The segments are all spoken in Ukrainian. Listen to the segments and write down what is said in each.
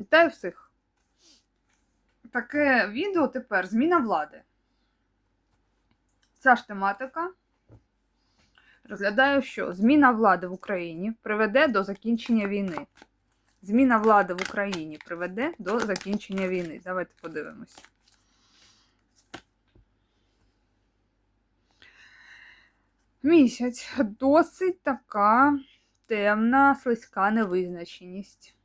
Вітаю всіх. Таке відео тепер зміна влади. Ця ж тематика розглядаю, що зміна влади в Україні приведе до закінчення війни. Зміна влади в Україні приведе до закінчення війни. Давайте подивимось. Місяць досить така темна, слизька невизначеність.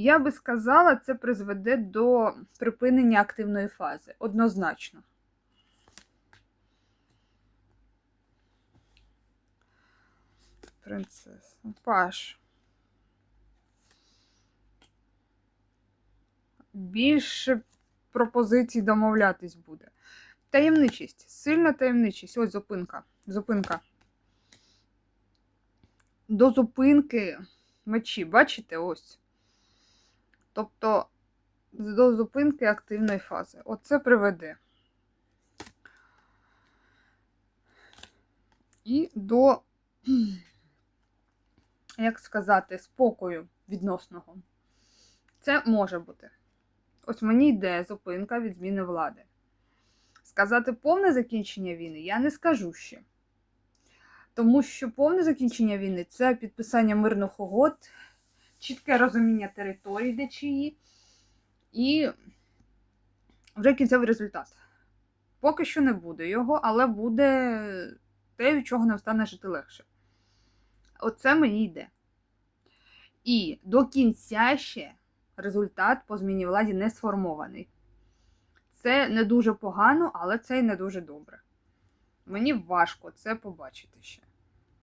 Я би сказала, це призведе до припинення активної фази. Однозначно. Принцеса. Паш. Більше пропозицій домовлятись буде. Таємничість. Сильна таємничість. Ось зупинка. Зупинка. До зупинки мечі. Бачите? Ось. Тобто до зупинки активної фази. Оце приведе. І до, як сказати, спокою відносного. Це може бути. Ось мені йде зупинка від зміни влади. Сказати повне закінчення війни я не скажу ще. Тому що повне закінчення війни це підписання мирних угод, чітке розуміння території, де чиї, і вже кінцевий результат. Поки що не буде його, але буде те, від чого нам стане жити легше. Оце мені йде. І до кінця ще результат по зміні владі не сформований. Це не дуже погано, але це й не дуже добре. Мені важко це побачити ще.